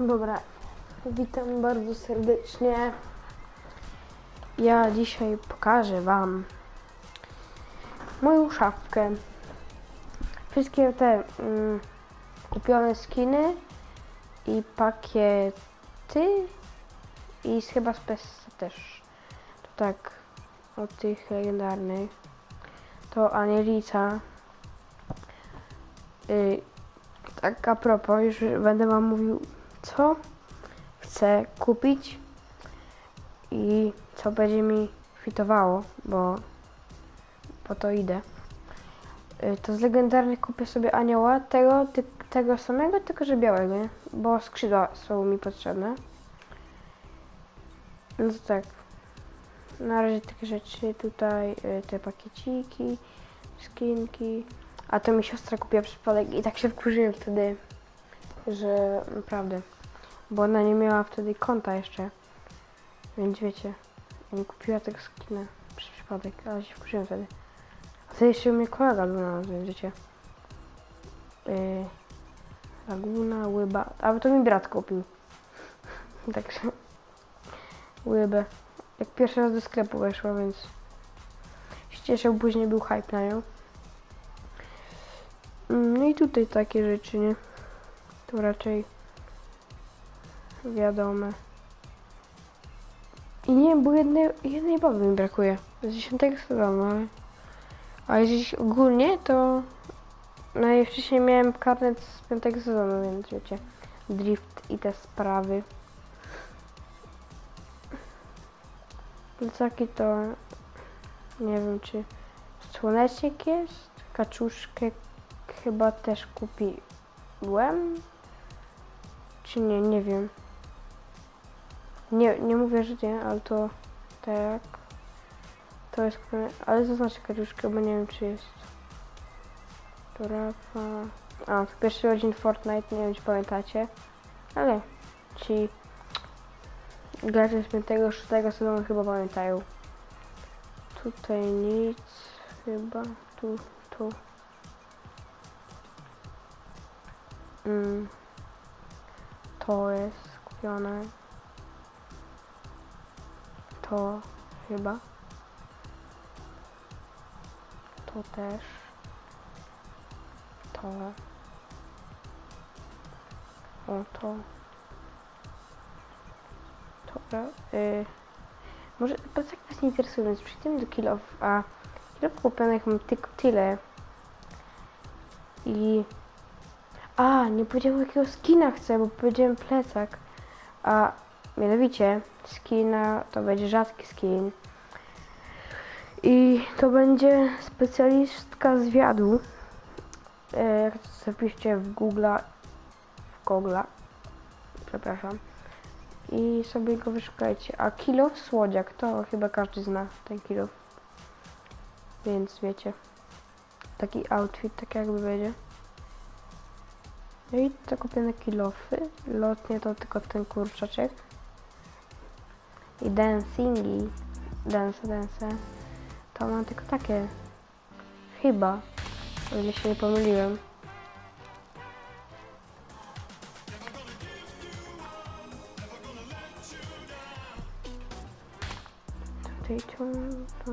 Dobra, witam bardzo serdecznie. Ja dzisiaj pokażę Wam moją szafkę. Wszystkie te mm, kupione skiny i pakiety i chyba z PES też. To tak od tych legendarnych. To Anielica. Y, tak a propos, już będę Wam mówił co chcę kupić i co będzie mi fitowało, bo po to idę. Y, To z legendarnych kupię sobie anioła, tego, ty, tego samego, tylko że białego, nie? Bo skrzydła są mi potrzebne. No to tak. Na razie takie rzeczy tutaj, y, te pakieciki, skinki. A to mi siostra kupiła przypadek i tak się wkurzyłem wtedy, że naprawdę. Bo ona nie miała wtedy konta jeszcze. Więc wiecie, nie kupiła tego skina przez przypadek, ale się wkurzyłem wtedy. A wtedy jeszcze mnie kolega nas, więc wiecie. Yy, Laguna, Łyba. A to mi brat kupił. Także. Łybę. Jak pierwszy raz do sklepu weszła, więc się cieszył, później był hype na nią. Mm, No i tutaj takie rzeczy, nie? To raczej wiadome. I nie wiem, bo jednej, jednej baby mi brakuje. Z 10 sezonu, ale... A jeżeli ogólnie, to... Najwcześniej miałem karnet z 5 sezonu, więc wiecie. Drift i te sprawy. Plecaki to... Nie wiem, czy... Słonecznik jest? Kaczuszkę chyba też kupiłem. Czy nie, nie wiem. Nie, nie mówię, że nie, ale to tak. To jest ale zaznaczę kaczuszkę, bo nie wiem czy jest. To. A, to pierwszy rodzin Fortnite, nie wiem czy pamiętacie. Ale ci gracze z 5 6 sezonu chyba pamiętają. Tutaj nic chyba. Tu, tu. Mm. To jest kupione. To chyba. To też. To. O, to. Dobra. Y, może tak was nie interesuje, więc przejdziemy do kilof, a kilof kupionych mam tylko tyle. I a, nie powiedziałem jakiego skina chcę, bo powiedziałem plecak. A mianowicie skina to będzie rzadki skin. I to będzie specjalistka zwiadu. E, Jak zapiszcie w Google'a, w Google'a, przepraszam. I sobie go wyszukajcie. A kilof słodziak, to chyba każdy zna ten kilof. Więc wiecie. Taki outfit, tak jakby będzie. No i to kupione kilofy. Lotnie to tylko ten kurczaczek. I dancingi. Dance, dance. To mam tylko takie. Chyba. O ile się nie pomyliłem. Tutaj tu, tu.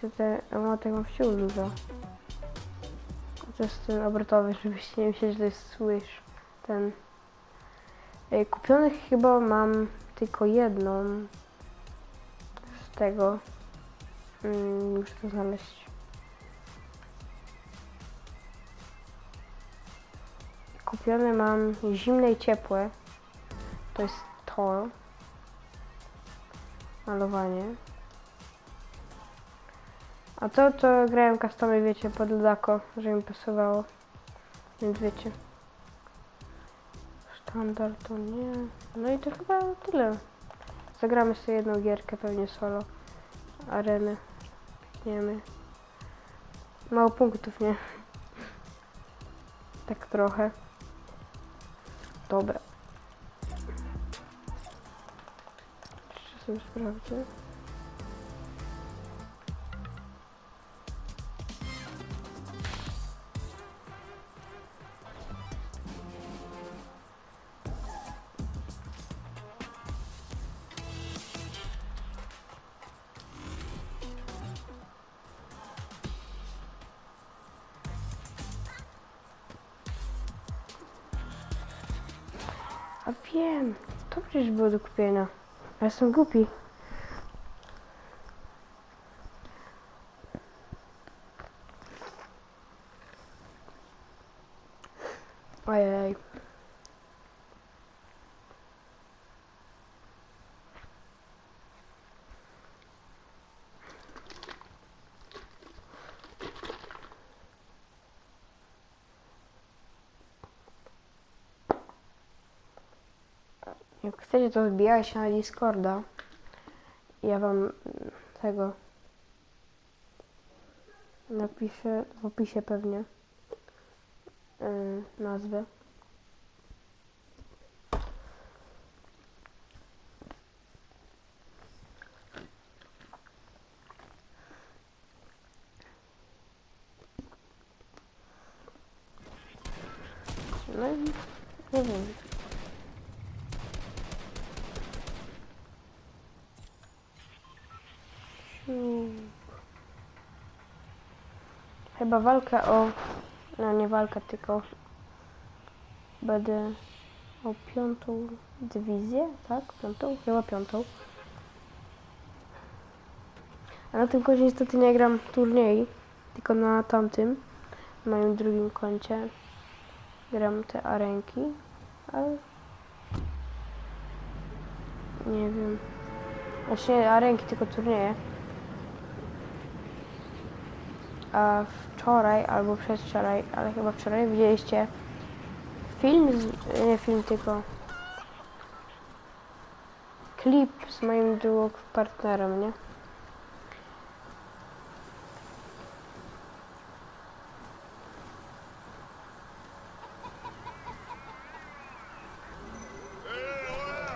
Tu te emotek mam wciąż dużo. To jest ten obrotowy, żebyście nie myśleli, że to jest słysz. Ten. Ej, Kupionych chyba mam tylko jedną z tego. Mm, muszę to znaleźć. Kupione mam zimne i ciepłe. To jest to. Malowanie. A to, to grałem customy, wiecie, pod Ludako, że mi pasowało. Więc wiecie. Standard to nie. No i to chyba tyle. Zagramy sobie jedną gierkę, pewnie solo. Areny. Pikniemy. Mało punktów, nie? Tak trochę. Dobra. Sobie sprawdzę. Wiem, to przecież było do kupienia. Ja jestem głupi. Jak chcecie, to wbijajcie na Discorda. Ja wam tego napiszę w opisie pewnie yy, nazwę. No i nie wiem. Chyba walka o... No nie walka, tylko będę o piątą dywizję, tak? Piątą? Chyba piątą. A na tym koncie niestety nie gram turniej, tylko na tamtym, na moim drugim koncie gram te arenki, ale nie wiem. Znaczy nie arenki, tylko turnieje. A wczoraj, albo przedwczoraj, ale chyba wczoraj widzieliście film, z, nie film, tylko klip z moim duo partnerem, nie?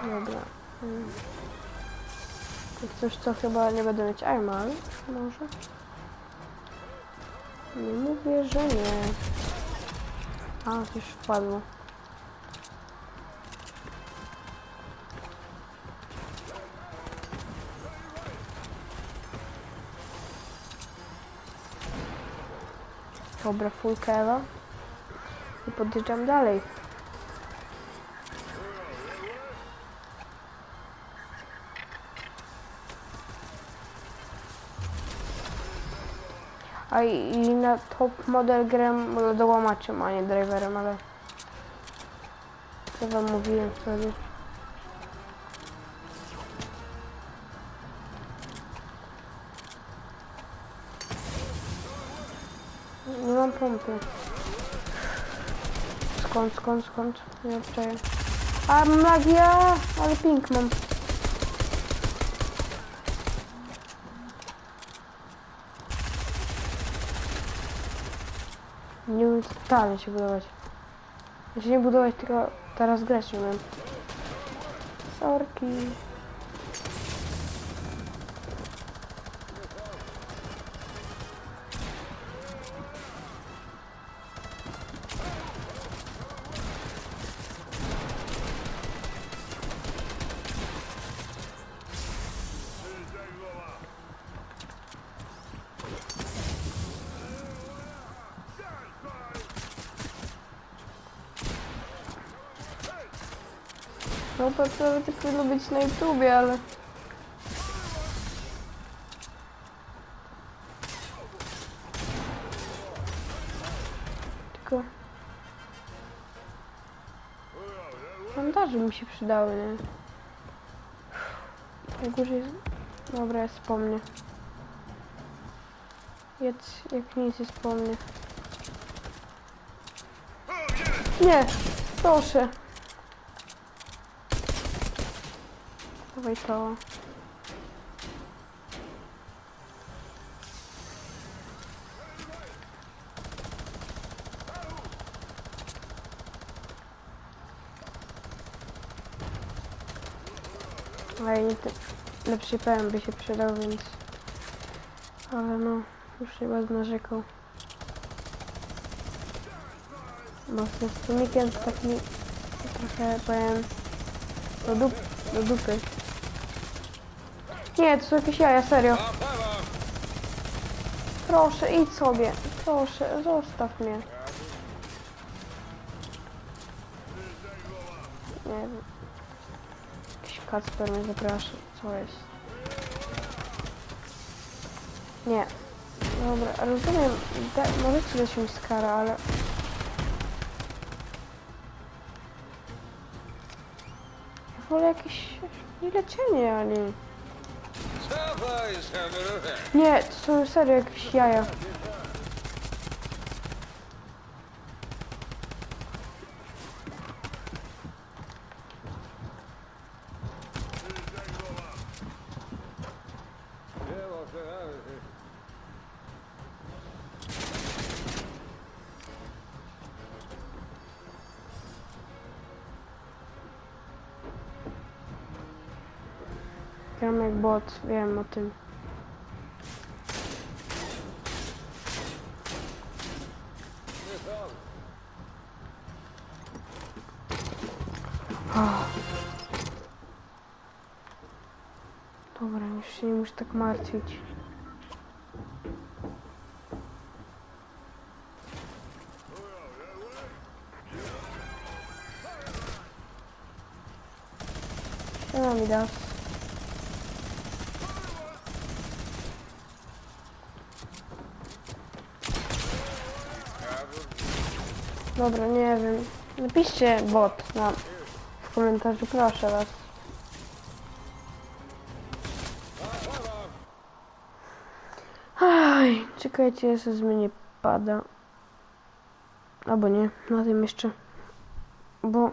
Dobra. Mm. Jak coś, co chyba nie będę mieć armal, może? Nie mówię, że nie. A, już wpadło. Dobra, full kewa. I podjeżdżam dalej. A i na top model gram lodołamaczem, a nie driverem, ale... Co wam mówiłem wtedy? Nie mam pompy. Skąd, skąd, skąd? Nie obczaję. A magia! Ale pink mam. Nie umiem totalnie się budować. Się nie budować, tylko teraz grać umiem. Sorki. No to to powinno być na YouTubie, ale... Tylko... Bandaże mi się przydały, nie? Na górze jest... Dobra, jest po mnie. Jedz, jak nic jest po. Nie! Proszę! Dawaj to. Ale nie ty... lepszy PM by się przydał, więc... Ale no, już będę narzekał. Bo z tym tłumikiem to taki trochę powiem do, dup, do dupy. Nie, to są jakieś jaja, serio. Proszę, idź sobie. Proszę, zostaw mnie. Nie wiem. Jakiś Kacper mnie zaprasza. Co jest? Nie. Dobra, rozumiem. Da, możecie dać mi skara, ale... Ja wolę jakieś leczenie, a nie... Nie, to są serio jakieś jaja. Gram jak bot, wiem o tym. All. Dobra, już się nie muszę tak martwić. Siema Midas. Dobra, nie wiem. Napiszcie bot na, w komentarzu, proszę was. Aj, czekajcie, z mnie pada. Albo nie, na tym jeszcze. Bo...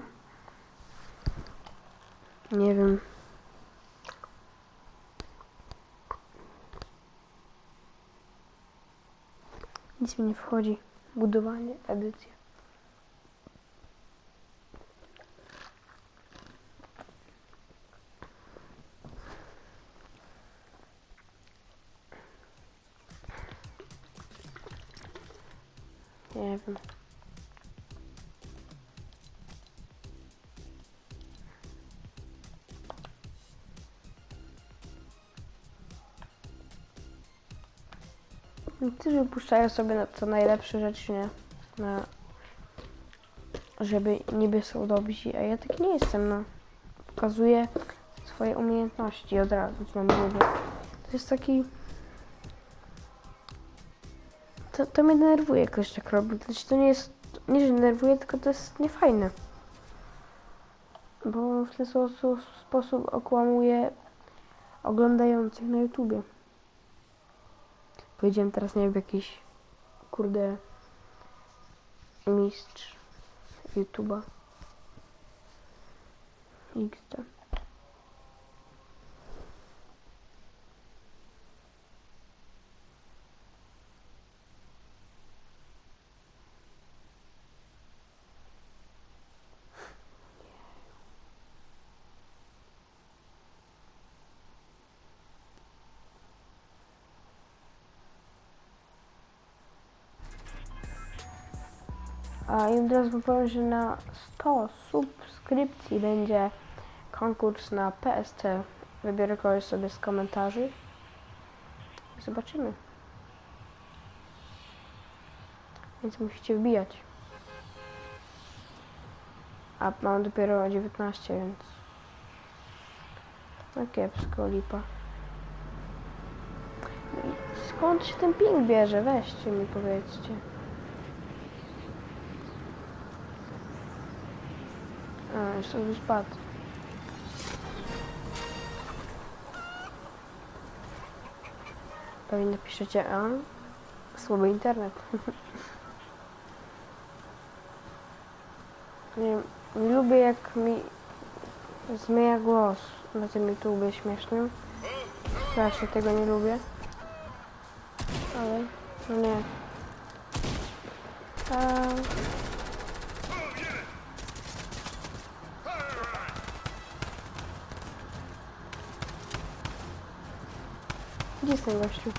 Nie wiem. Nic mi nie wchodzi. Budowanie, edycja. Nie wiem. Niektórzy puszczają sobie na co najlepsze rzeczy, nie? Na... Żeby niby są dobrzy, a ja tak nie jestem, no. Pokazuję swoje umiejętności od razu, co mam mówię. To jest taki... To, to mnie denerwuje, jak ktoś tak robi. Znaczy to nie jest... Nie, że denerwuje, tylko to jest niefajne. Bo w ten sposób, sposób okłamuje oglądających na YouTubie. Powiedziałem teraz, nie wiem, jakiś kurde mistrz YouTube'a. XD. A i od razu powiem, że na 100 subskrypcji będzie konkurs na PSC. Wybiorę kogoś sobie z komentarzy. Zobaczymy. Więc musicie wbijać. A mam dopiero 19, więc... No kiepsko, lipa. No skąd się ten ping bierze? Weźcie mi powiedzcie. A, jeszcze już spadł. Pewnie napiszecie, a? Słaby internet. nie, lubię jak mi zmienia głos na tym YouTubie śmiesznym. Strasznie tego nie lubię. Ale, no nie. A... вовсю.